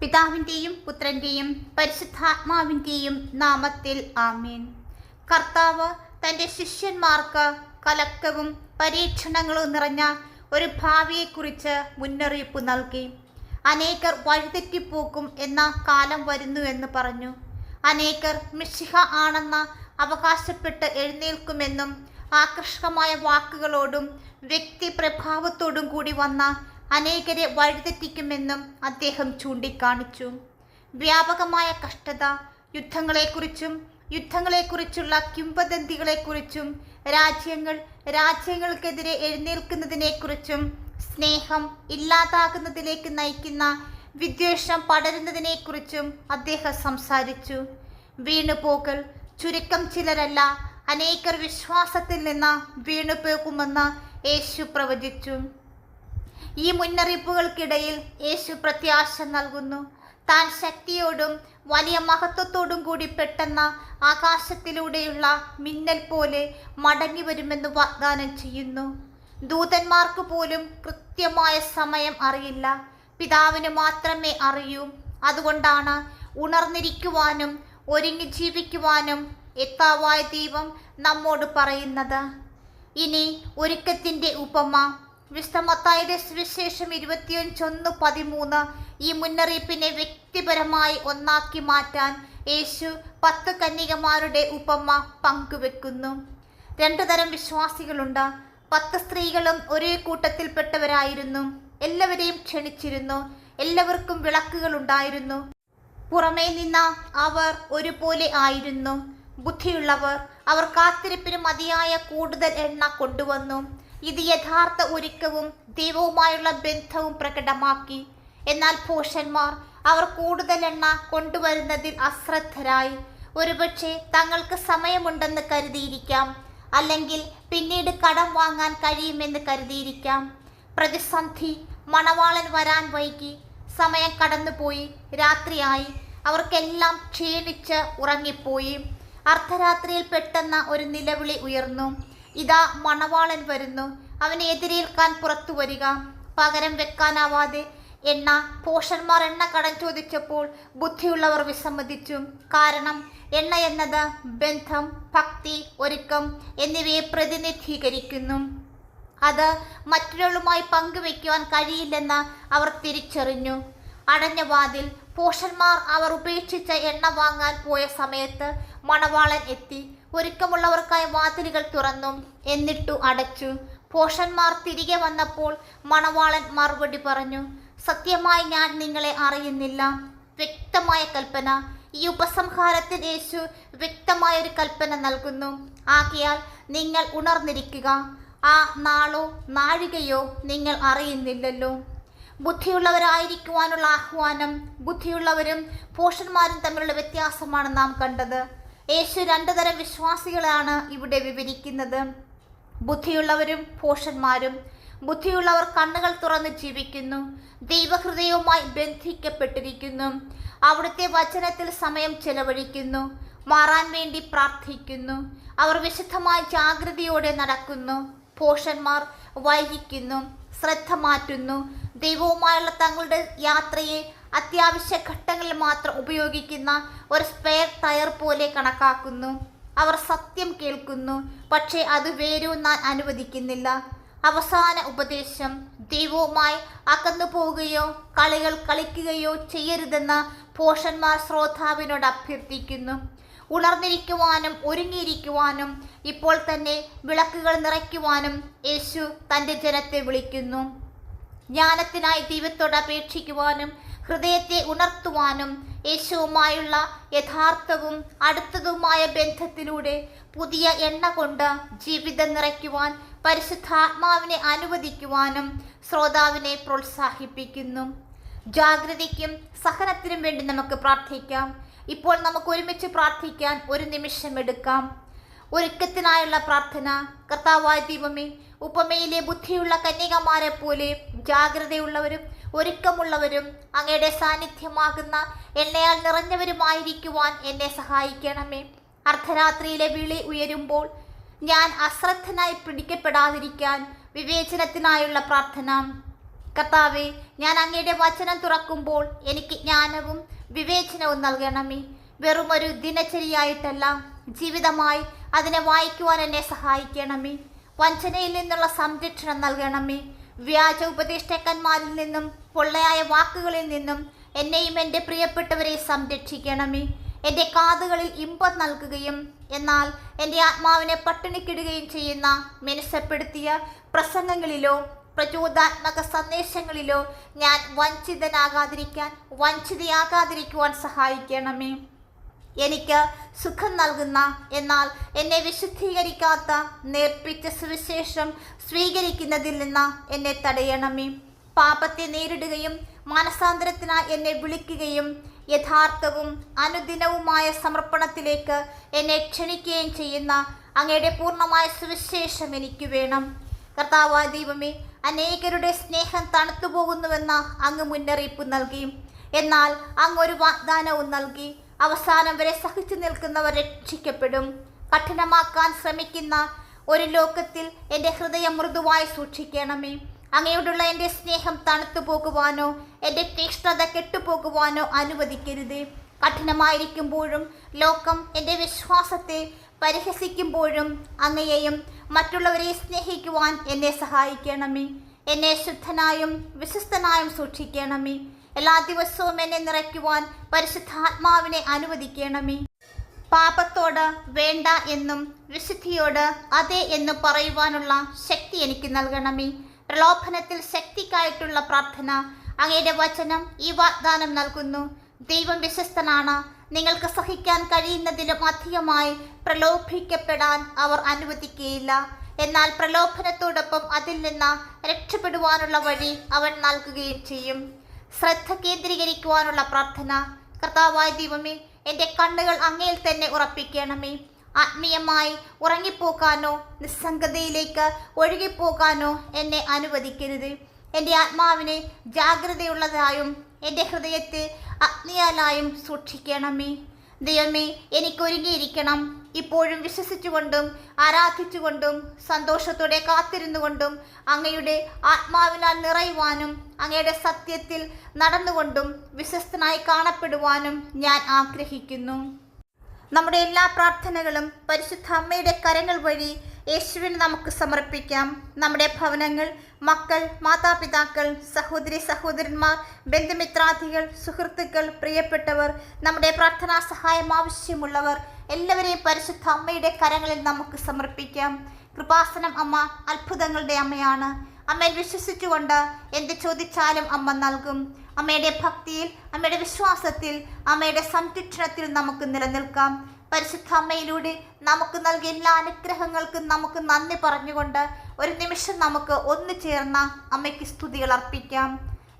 പിതാവിന്റെയും പുത്രന്റെയും പരിശുദ്ധാത്മാവിന്റെയും നാമത്തിൽ ആമേൻ. കർത്താവ് തന്റെ ശിഷ്യന്മാർക്ക് കലക്കവും പരീക്ഷണങ്ങളും നിറഞ്ഞ ഒരു ഭാവിയെക്കുറിച്ച് മുന്നറിയിപ്പ് നൽകി. അനേകർ വഴിതെറ്റിപ്പോക്കും എന്ന കാലം വരുന്നു എന്ന് പറഞ്ഞു. അനേകർ മിശിഹ ആണെന്ന അവകാശപ്പെട്ട് എഴുന്നേൽക്കുമെന്നും ആകർഷകമായ വാക്കുകളോടും വ്യക്തി പ്രഭാവത്തോടും കൂടി വന്ന അനേകരെ വഴിതെറ്റിക്കുമെന്നും അദ്ദേഹം ചൂണ്ടിക്കാണിച്ചു. വ്യാപകമായ കഷ്ടത യുദ്ധങ്ങളെക്കുറിച്ചും യുദ്ധങ്ങളെക്കുറിച്ചുള്ള കിംവദന്തികളെക്കുറിച്ചും രാജ്യങ്ങൾ രാജ്യങ്ങൾക്കെതിരെ എഴുന്നേൽക്കുന്നതിനെക്കുറിച്ചും സ്നേഹം ഇല്ലാതാകുന്നതിലേക്ക് നയിക്കുന്ന വിദ്വേഷം പടരുന്നതിനെക്കുറിച്ചും അദ്ദേഹം സംസാരിച്ചു. വീണുപോകൽ ചുരുക്കം ചിലരല്ല അനേകർ വിശ്വാസത്തിൽ നിന്ന് വീണുപോകുമെന്ന് യേശു പ്രവചിച്ചു. ഈ മുന്നറിയിപ്പുകൾക്കിടയിൽ യേശു പ്രത്യാശ നൽകുന്നു. താൻ ശക്തിയോടും വലിയ മഹത്വത്തോടും കൂടി പെട്ടെന്ന ആകാശത്തിലൂടെയുള്ള മിന്നൽ പോലെ മടങ്ങി വരുമെന്ന് വാഗ്ദാനം ചെയ്യുന്നു. ദൂതന്മാർക്ക് പോലും കൃത്യമായ സമയം അറിയില്ല. പിതാവിന് മാത്രമേ അറിയൂ. അതുകൊണ്ടാണ് ഉണർന്നിരിക്കുവാനും ഒരുങ്ങി ജീവിക്കുവാനും എത്താവായ ദൈവം നമ്മോട് പറയുന്നത്. ഇനി ഒരുക്കത്തിന്റെ ഉപമ. വിശുദ്ധമത്തായുടെ സുവിശേഷം ഇരുപത്തിയഞ്ചൊന്ന് പതിമൂന്ന് ഈ മുന്നറിയിപ്പിനെ വ്യക്തിപരമായി ഒന്നാക്കി മാറ്റാൻ യേശു പത്ത് കന്യകമാരുടെ ഉപമ പങ്കുവെക്കുന്നു. രണ്ടു തരം വിശ്വാസികളുണ്ട്. പത്ത് സ്ത്രീകളും ഒരേ കൂട്ടത്തിൽപ്പെട്ടവരായിരുന്നു. എല്ലാവരെയും ക്ഷണിച്ചിരുന്നു. എല്ലാവർക്കും വിളക്കുകൾ ഉണ്ടായിരുന്നു പുറമേ നിന്ന അവർ ഒരുപോലെ ആയിരുന്നു. ബുദ്ധിയുള്ളവർ. അവർ കാത്തിരിപ്പിന് മതിയായ കൂടുതൽ എണ്ണ കൊണ്ടുവന്നു. ഇത് യഥാർത്ഥ ഒരുക്കവും ദൈവവുമായുള്ള ബന്ധവും പ്രകടമാക്കി. എന്നാൽ ഭൂഷന്മാർ അവർ കൂടുതൽ എണ്ണ കൊണ്ടുവരുന്നതിൽ അശ്രദ്ധരായി. ഒരുപക്ഷെ തങ്ങൾക്ക് സമയമുണ്ടെന്ന് കരുതിയിരിക്കാം. അല്ലെങ്കിൽ പിന്നീട് കടം വാങ്ങാൻ കഴിയുമെന്ന് കരുതിയിരിക്കാം. പ്രതിസന്ധി മണവാളൻ വരാൻ വൈകി. സമയം കടന്നുപോയി. രാത്രിയായി. അവർക്കെല്ലാം ക്ഷീണിച്ച് ഉറങ്ങിപ്പോയി. അർദ്ധരാത്രിയിൽ പെട്ടെന്ന് ഒരു നിലവിളി ഉയർന്നു. ഇതാ മണവാളൻ വരുന്നു. അവനെ എതിരേൽക്കാൻ പുറത്തു വരിക. പകരം വെക്കാനാവാതെ എണ്ണ പോഷന്മാർ എണ്ണ കടം ചോദിച്ചപ്പോൾ ബുദ്ധിയുള്ളവർ വിസമ്മതിച്ചു. കാരണം എണ്ണ എന്നത് ബന്ധം ഭക്തി ഒരുക്കം എന്നിവയെ പ്രതിനിധീകരിക്കുന്നു. അത് മറ്റൊരാളുമായി പങ്കുവെക്കുവാൻ കഴിയില്ലെന്ന് അവർ തിരിച്ചറിഞ്ഞു. അടഞ്ഞ വാതിൽ പോഷന്മാർ അവർ ഉപേക്ഷിച്ച എണ്ണ വാങ്ങാൻ പോയ സമയത്ത് മണവാളൻ എത്തി. ഒരുക്കമുള്ളവർക്കായി വാതിലുകൾ തുറന്നു എന്നിട്ടു അടച്ചു. പോഷന്മാർ തിരികെ വന്നപ്പോൾ മണവാളൻ മറുപടി പറഞ്ഞു സത്യമായി ഞാൻ നിങ്ങളെ അറിയുന്നില്ല. വ്യക്തമായ കൽപ്പന. ഈ ഉപസംഹാരത്തിൽ യേശു വ്യക്തമായ ഒരു കൽപ്പന നൽകുന്നു. ആകയാൽ നിങ്ങൾ ഉണർന്നിരിക്കുക. ആ നാളോ നാഴികയോ നിങ്ങൾ അറിയുന്നില്ലല്ലോ. ബുദ്ധിയുള്ളവരായിരിക്കുവാനുള്ള ആഹ്വാനം ബുദ്ധിയുള്ളവരും പോഷന്മാരും തമ്മിലുള്ള വ്യത്യാസമാണ് നാം കണ്ടത്. യേശു രണ്ടു തരം വിശ്വാസികളാണ് ഇവിടെ വിവരിക്കുന്നത്. ബുദ്ധിയുള്ളവരും പോഷന്മാരും ബുദ്ധിയുള്ളവർ കണ്ണുകൾ തുറന്ന് ജീവിക്കുന്നു ദൈവഹൃദയവുമായി ബന്ധിക്കപ്പെട്ടിരിക്കുന്നു അവിടുത്തെ വചനത്തിൽ സമയം ചെലവഴിക്കുന്നു മാറാൻ വേണ്ടി പ്രാർത്ഥിക്കുന്നു അവർ വിശുദ്ധമായ ജാഗ്രതയോടെ നടക്കുന്നു പോഷന്മാർ വൈകിക്കുന്നു ശ്രദ്ധ മാറ്റുന്നു ദൈവവുമായുള്ള തങ്ങളുടെ യാത്രയെ അത്യാവശ്യ ഘട്ടങ്ങളിൽ മാത്രം ഉപയോഗിക്കുന്ന ഒരു സ്പെയർ ടയർ പോലെ കണക്കാക്കുന്നു. അവർ സത്യം കേൾക്കുന്നു പക്ഷേ അത് വേരൂന്നാൻ അനുവദിക്കുന്നില്ല. അവസാന ഉപദേശം ദൈവവുമായി അകന്നു പോവുകയോ കളികൾ കളിക്കുകയോ ചെയ്യരുതെന്ന് പോഷന്മാർ ശ്രോതാവിനോട് അഭ്യർത്ഥിക്കുന്നു. ഉണർന്നിരിക്കുവാനും ഒരുങ്ങിയിരിക്കുവാനും ഇപ്പോൾ തന്നെ വിളക്കുകൾ നിറയ്ക്കുവാനും യേശു തന്റെ ജനത്തെ വിളിക്കുന്നു. ജ്ഞാനത്തിനായി ദൈവത്തോട് അപേക്ഷിക്കുവാനും ഹൃദയത്തെ ഉണർത്തുവാനും യേശുവുമായുള്ള യഥാർത്ഥവും അടുത്തതുമായ ബന്ധത്തിലൂടെ പുതിയ എണ്ണ കൊണ്ട് ജീവിതം നിറയ്ക്കുവാൻ പരിശുദ്ധാത്മാവിനെ അനുവദിക്കുവാനും ശ്രോതാവിനെ പ്രോത്സാഹിപ്പിക്കുന്നു. ജാഗ്രതയ്ക്കും സഹനത്തിനും വേണ്ടി നമുക്ക് പ്രാർത്ഥിക്കാം. ഇപ്പോൾ നമുക്ക് ഒരുമിച്ച് പ്രാർത്ഥിക്കാൻ ഒരു നിമിഷം എടുക്കാം. ഒരുക്കത്തിനായുള്ള പ്രാർത്ഥന. കർത്താവായ ദൈവമേ ഉപമയിലെ ബുദ്ധിയുള്ള കന്യകമാരെ പോലെ ജാഗ്രതയുള്ളവരും ഒരുക്കമുള്ളവരും അങ്ങയുടെ സാന്നിധ്യമാകുന്ന എണ്ണയാൽ നിറഞ്ഞവരുമായിരിക്കുവാൻ എന്നെ സഹായിക്കണമേ. അർദ്ധരാത്രിയിലെ വിളി ഉയരുമ്പോൾ ഞാൻ അശ്രദ്ധനായി പിടിക്കപ്പെടാതിരിക്കാൻ വിവേചനത്തിനായുള്ള പ്രാർത്ഥന. കർത്താവെ ഞാൻ അങ്ങയുടെ വചനം തുറക്കുമ്പോൾ എനിക്ക് ജ്ഞാനവും വിവേചനവും നൽകണമേ. വെറുമൊരു ദിനചര്യയായിട്ടല്ല ജീവിതമായി അതിനെ വായിക്കുവാൻ എന്നെ സഹായിക്കണമേ. വഞ്ചനയിൽ നിന്നുള്ള സംരക്ഷണം നൽകണമേ. വ്യാജ ഉപദേഷ്ടാക്കന്മാരിൽ നിന്നും പൊള്ളയായ വാക്കുകളിൽ നിന്നും എന്നെയും എന്റെ പ്രിയപ്പെട്ടവരെ സംരക്ഷിക്കണമേ. എന്റെ കാതുകളിൽ ഇമ്പം നൽകുകയും എന്നാൽ എന്റെ ആത്മാവിനെ പട്ടിണിക്കിടുകയും ചെയ്യുന്ന മിനുസപ്പെടുത്തിയ പ്രസംഗങ്ങളിലോ പ്രചോദാത്മക സന്ദേശങ്ങളിലോ ഞാൻ വഞ്ചിതനാകാതിരിക്കാൻ വഞ്ചിതയാകാതിരിക്കുവാൻ സഹായിക്കണമേ. എനിക്ക് സുഖം നൽകുന്ന എന്നാൽ എന്നെ വിശുദ്ധീകരിക്കാത്ത നേർപ്പിച്ച സുവിശേഷം സ്വീകരിക്കുന്നതിൽ നിന്ന് എന്നെ തടയണമേ. പാപത്തെ നേരിടുകയും മാനസാന്തരത്തിനായി എന്നെ വിളിക്കുകയും യഥാർത്ഥവും അനുദിനവുമായ സമർപ്പണത്തിലേക്ക് എന്നെ ക്ഷണിക്കുകയും ചെയ്യുന്ന അങ്ങയുടെ പൂർണമായ സുവിശേഷം എനിക്ക് വേണം. കർത്താവായ ദൈവമേ അനേകരുടെ സ്നേഹം തണുത്തു പോകുന്നുവെന്ന അങ്ങ് മുന്നറിയിപ്പ് നൽകി. എന്നാൽ അങ്ങ് ഒരു വാഗ്ദാനവും നൽകി. അവസാനം വരെ സഹിച്ചു നിൽക്കുന്നവർ രക്ഷിക്കപ്പെടും. കഠിനമാക്കാൻ ശ്രമിക്കുന്ന ഒരു ലോകത്തിൽ എന്റെ ഹൃദയം മൃദുവായി സൂക്ഷിക്കണമേ. അങ്ങയോടുള്ള എന്റെ സ്നേഹം തണുത്തു പോകുവാനോ എന്റെ തീക്ഷ്ണത കെട്ടുപോകുവാനോ അനുവദിക്കരുത്. കഠിനമായിരിക്കുമ്പോഴും ലോകം എന്റെ വിശ്വാസത്തെ പരിഹസിക്കുമ്പോഴും അങ്ങയെയും മറ്റുള്ളവരെ സ്നേഹിക്കുവാൻ എന്നെ സഹായിക്കണമേ. എന്നെ ശുദ്ധനായും വിശ്വസ്തനായും സൂക്ഷിക്കണമേ. എല്ലാ ദിവസവും എന്നെ നിറയ്ക്കുവാൻ പരിശുദ്ധാത്മാവിനെ അനുവദിക്കണമേ. പാപത്തോട് വേണ്ട എന്നും വിശുദ്ധിയോട് അതെ എന്നും പറയുവാനുള്ള ശക്തി എനിക്ക് നൽകണമേ. പ്രലോഭനത്തിൽ ശക്തിക്കായിട്ടുള്ള പ്രാർത്ഥന അങ്ങയുടെ വചനം ഈ വാഗ്ദാനം നൽകുന്നു. ദൈവം വിശ്വസ്തനാണ്. നിങ്ങൾക്ക് സഹിക്കാൻ കഴിയുന്നതിലും അധികമായി പ്രലോഭിക്കപ്പെടാൻ അവർ അനുവദിക്കുകയില്ല. എന്നാൽ പ്രലോഭനത്തോടൊപ്പം അതിൽ നിന്ന് രക്ഷപ്പെടുവാനുള്ള വഴി അവൻ നൽകുകയും ചെയ്യും. ശ്രദ്ധ കേന്ദ്രീകരിക്കുവാനുള്ള പ്രാർത്ഥന. കർത്താവായ ദൈവമേ എന്റെ കണ്ണുകൾ അങ്ങയിൽ തന്നെ ഉറപ്പിക്കണമേ. ആത്മീയമായി ഉറങ്ങിപ്പോകാനോ നിസ്സംഗതയിലേക്ക് ഒഴുകിപ്പോകാനോ എന്നെ അനുവദിക്കരുത്. എന്റെ ആത്മാവിനെ ജാഗ്രതയുള്ളതായും എന്റെ ഹൃദയത്തെ അഗ്നിയാലായും സൂക്ഷിക്കണമേ. ദൈവമേ എനിക്കൊരുങ്ങിയിരിക്കണം. ഇപ്പോഴും വിശ്വസിച്ചുകൊണ്ടും ആരാധിച്ചുകൊണ്ടും സന്തോഷത്തോടെ കാത്തിരുന്നുകൊണ്ടും അങ്ങയുടെ ആത്മാവിനാൽ നിറയുവാനും അങ്ങയുടെ സത്യത്തിൽ നടന്നുകൊണ്ടും വിശ്വസ്തനായി കാണപ്പെടുവാനും ഞാൻ ആഗ്രഹിക്കുന്നു. നമ്മുടെ എല്ലാ പ്രാർത്ഥനകളും പരിശുദ്ധ അമ്മയുടെ കരങ്ങൾ വഴി യേശുവിന് നമുക്ക് സമർപ്പിക്കാം. നമ്മുടെ ഭവനങ്ങൾ മക്കൾ മാതാപിതാക്കൾ സഹോദരി സഹോദരന്മാർ ബന്ധുമിത്രാദികൾ സുഹൃത്തുക്കൾ പ്രിയപ്പെട്ടവർ നമ്മുടെ പ്രാർത്ഥനാ സഹായം ആവശ്യമുള്ളവർ എല്ലാവരെയും പരിശുദ്ധ അമ്മയുടെ കരങ്ങളിൽ നമുക്ക് സമർപ്പിക്കാം. കൃപാസനം അമ്മ അത്ഭുതങ്ങളുടെ അമ്മയാണ്. അമ്മയിൽ വിശ്വസിച്ചുകൊണ്ട് എന്ത് ചോദിച്ചാലും അമ്മ നൽകും. അമ്മയുടെ ഭക്തിയിൽ അമ്മയുടെ വിശ്വാസത്തിൽ അമ്മയുടെ സംരക്ഷണത്തിൽ നമുക്ക് നിലനിൽക്കാം. പരിശുദ്ധ അമ്മയിലൂടെ നമുക്ക് നൽകിയ എല്ലാ അനുഗ്രഹങ്ങൾക്കും നമുക്ക് നന്ദി പറഞ്ഞുകൊണ്ട് ഒരു നിമിഷം നമുക്ക് ഒന്നു ചേർന്ന അമ്മയ്ക്ക് സ്തുതികൾ അർപ്പിക്കാം.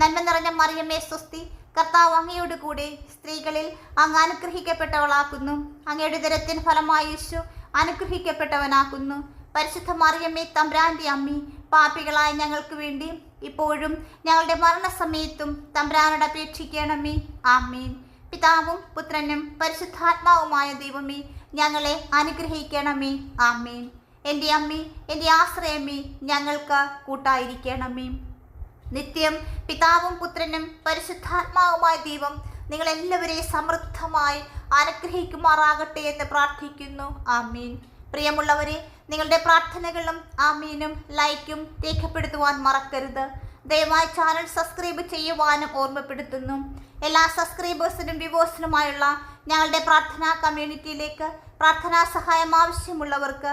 നന്മ നിറഞ്ഞ മറിയമ്മേ സ്വസ്തി കർത്താവ് കൂടെ സ്ത്രീകളിൽ അങ്ങ് അനുഗ്രഹിക്കപ്പെട്ടവളാക്കുന്നു. അങ്ങയുടെ ദരത്തിന് ഫലമായി യേശു അനുഗ്രഹിക്കപ്പെട്ടവനാക്കുന്നു. പരിശുദ്ധ മറിയമ്മേ തമ്പ്രാന്റെ അമ്മി പാപികളായ ഞങ്ങൾക്ക് വേണ്ടി ഇപ്പോഴും ഞങ്ങളുടെ മരണസമയത്തും തമ്പ്രാനോട് അപേക്ഷിക്കണമേ. ആമീൻ. പിതാവും പുത്രനും പരിശുദ്ധാത്മാവുമായ ദൈവമേ ഞങ്ങളെ അനുഗ്രഹിക്കണമേ. ആമീൻ. എന്റെ അമ്മി എന്റെ ആശ്രയമേ ഞങ്ങൾക്ക് കൂട്ടായിരിക്കണമേ. നിത്യം പിതാവും പുത്രനും പരിശുദ്ധാത്മാവുമായ ദൈവം നിങ്ങളെല്ലാവരെയും സമൃദ്ധമായി അനുഗ്രഹിക്കുമാറാകട്ടെ എന്ന് പ്രാർത്ഥിക്കുന്നു. ആമീൻ. പ്രിയമുള്ളവരെ നിങ്ങളുടെ പ്രാർത്ഥനകളും ആമീനും ലൈക്കും രേഖപ്പെടുത്തുവാൻ മറക്കരുത്. ദയവായി ചാനൽ സബ്സ്ക്രൈബ് ചെയ്യുവാനും ഓർമ്മപ്പെടുത്തുന്നു. എല്ലാ സബ്സ്ക്രൈബേഴ്സിനും വ്യൂവേഴ്സിനുമായുള്ള ഞങ്ങളുടെ പ്രാർത്ഥനാ കമ്മ്യൂണിറ്റിയിലേക്ക് പ്രാർത്ഥനാ സഹായം ആവശ്യമുള്ളവർക്ക്